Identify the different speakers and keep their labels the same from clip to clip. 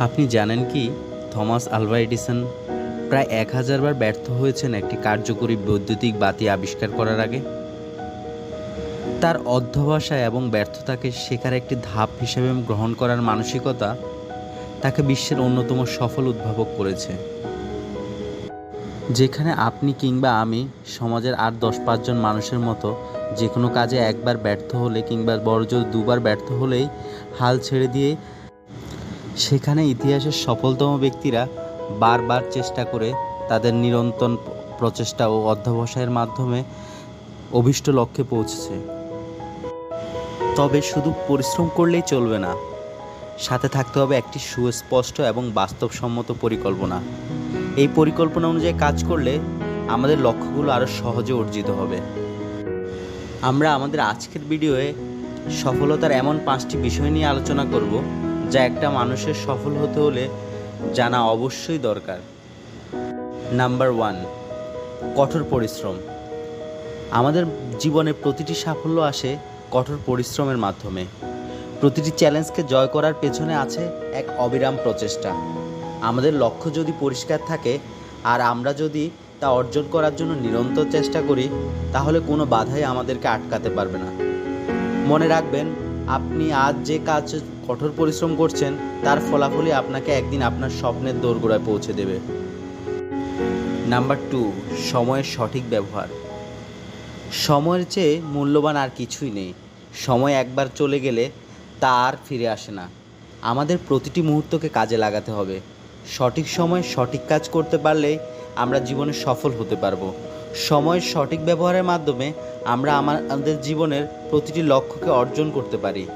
Speaker 1: আপনি জানেন কি? থমাস আলভা এডিসন প্রায় এক হাজারবার ব্যর্থ হয়েছেন একটি কার্যকরী বৈদ্যুতিক বাতি আবিষ্কার করার আগে। তার অধ্যবসায় এবং ব্যর্থতাকে শেখার একটি ধাপ হিসেবে গ্রহণ করার মানসিকতা তাকে বিশ্বের অন্যতম সফল উদ্ভাবক করেছে। যেখানে আপনি কিংবা আমি সমাজের আর দশ পাঁচজন মানুষের মতো যে কোনো কাজে একবার ব্যর্থ হলে কিংবা বড়জোর দুবার ব্যর্থ হলেই হাল ছেড়ে দিয়ে সেখানে ইতিহাসের সফলতম ব্যক্তিরা বারবার চেষ্টা করে তাদের নিরন্তর প্রচেষ্টা ও অধ্যবসায়ের মাধ্যমে অভিষ্ট লক্ষ্যে পৌঁছেছে। তবে শুধু পরিশ্রম করলেই চলবে না, সাথে থাকতে হবে একটি সুস্পষ্ট এবং বাস্তবসম্মত পরিকল্পনা। এই পরিকল্পনা অনুযায়ী কাজ করলে আমাদের লক্ষ্যগুলো আরও সহজে অর্জিত হবে। আমরা আমাদের আজকের ভিডিওয়ে সফলতার এমন পাঁচটি বিষয় নিয়ে আলোচনা করব। যা একটা মানুষের সফল হতে হলে জানা অবশ্যই দরকার। নাম্বার ওয়ান, কঠোর পরিশ্রম। আমাদের জীবনে প্রতিটি সাফল্য আসে কঠোর পরিশ্রমের মাধ্যমে। প্রতিটি চ্যালেঞ্জকে জয় করার পেছনে আছে এক অবিরাম প্রচেষ্টা। আমাদের লক্ষ্য যদি পরিষ্কার থাকে, আর আমরা যদি তা অর্জন করার জন্য নিরন্তর চেষ্টা করি, তাহলে কোনো বাধাই আমাদেরকে আটকাতে পারবে না। মনে রাখবেন, আপনি আজ যে কাজ কঠোর পরিশ্রম করছেন, তার ফলাফলই আপনাকে একদিন আপনার স্বপ্নের দোরগোড়ায় পৌঁছে দেবে। নাম্বার টু, সময়ের সঠিক ব্যবহার। সময়ের চেয়ে মূল্যবান আর কিছুই নেই। সময় একবার চলে গেলে তা আর ফিরে আসে না। আমাদের প্রতিটি মুহূর্তকে কাজে লাগাতে হবে। সঠিক সময় সঠিক কাজ করতে পারলেই আমরা জীবনে সফল হতে পারব। সময়ের সঠিক ব্যবহারের মাধ্যমে আমরা আমাদের জীবনের প্রতিটি লক্ষ্যকে অর্জন করতে পারি।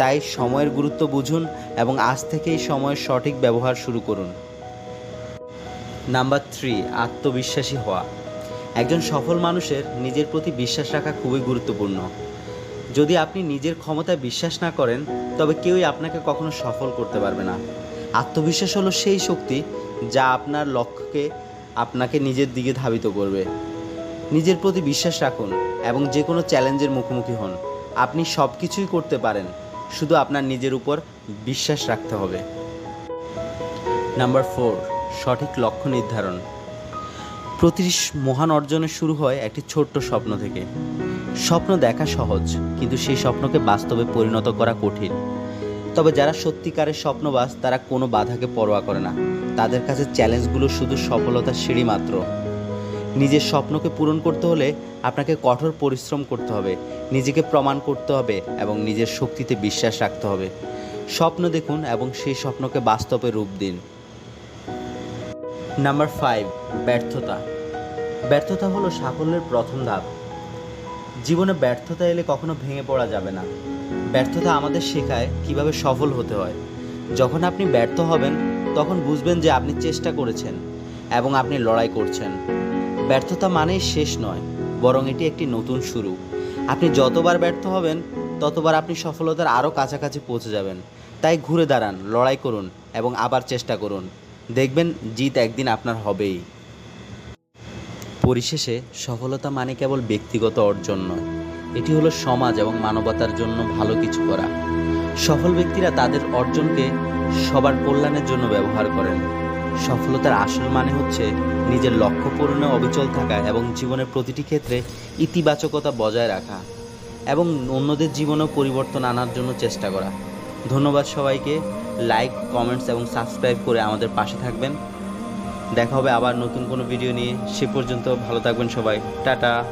Speaker 1: তাই সময়ের গুরুত্ব বুঝুন এবং আজ থেকেই সময়ের সঠিক ব্যবহার শুরু করুন। নাম্বার থ্রি, আত্মবিশ্বাসী হওয়া। একজন সফল মানুষের নিজের প্রতি বিশ্বাস রাখা খুবই গুরুত্বপূর্ণ। যদি আপনি নিজের ক্ষমতায় বিশ্বাস না করেন, তবে কেউই আপনাকে কখনো সফল করতে পারবে না। আত্মবিশ্বাস হলো সেই শক্তি যা আপনার লক্ষ্যকে আপনাকে নিজের দিকে ধাবিত করবে। নিজের প্রতি বিশ্বাস রাখুন এবং যে কোনো চ্যালেঞ্জের মুখোমুখি হন। আপনি সব কিছুই করতে পারেন। শুধু আপনার নিজের উপর বিশ্বাস রাখতে হবে। নাম্বার ফোর, সঠিক লক্ষ্য নির্ধারণ। প্রতিটি মহান অর্জনের শুরু হয় একটি ছোট্ট স্বপ্ন থেকে। স্বপ্ন দেখা সহজ, কিন্তু সেই স্বপ্নকে বাস্তবে পরিণত করা কঠিন। তবে যারা সত্যিকারের স্বপ্নবাস, তারা কোনো বাধাকে পরোয়া করে না। তাদের কাছে চ্যালেঞ্জগুলো শুধু সফলতার সিঁড়ি মাত্র। নিজের স্বপ্নকে পূরণ করতে হলে আপনাকে কঠোর পরিশ্রম করতে হবে, নিজেকে প্রমাণ করতে হবে এবং নিজের শক্তিতে বিশ্বাস রাখতে হবে। স্বপ্ন দেখুন এবং সেই স্বপ্নকে বাস্তবে রূপ দিন। নাম্বার ফাইভ, ব্যর্থতা। ব্যর্থতা হলো সাফল্যের প্রথম ধাপ। জীবনে ব্যর্থতা এলে কখনো ভেঙে পড়া যাবে না। ব্যর্থতা আমাদের শেখায় কীভাবে সফল হতে হয়। যখন আপনি ব্যর্থ হবেন, তখন বুঝবেন যে আপনি চেষ্টা করেছেন এবং আপনি লড়াই করছেন। ব্যর্থতা মানেই শেষ নয়, বরং এটি একটি নতুন শুরু। আপনি যতবার ব্যর্থ হবেন, ততবার আপনি সফলতার আরও কাছাকাছি পৌঁছে যাবেন। তাই ঘুরে দাঁড়ান, লড়াই করুন এবং আবার চেষ্টা করুন। দেখবেন জিত একদিন আপনার হবেই। পরিশেষে, সফলতা মানে কেবল ব্যক্তিগত অর্জন নয়। এটি হলো সমাজ এবং মানবতার জন্য ভালো কিছু করা। সফল ব্যক্তিরা তাদের অর্জনকে সবার কল্যাণের জন্য ব্যবহার করেন। সফলতার আসল মানে হচ্ছে নিজের লক্ষ্য পূরণে অবিচল থাকা এবং জীবনের প্রতিটি ক্ষেত্রে ইতিবাচকতা বজায় রাখা এবং অন্যদের জীবনেও পরিবর্তন আনার জন্য চেষ্টা করা। ধন্যবাদ সবাইকে। লাইক কমেন্টস এবং সাবস্ক্রাইব করে আমাদের পাশে থাকবেন। দেখা হবে আবার নতুন কোনো ভিডিও নিয়ে। সে পর্যন্ত ভালো থাকবেন সবাই। টাটা।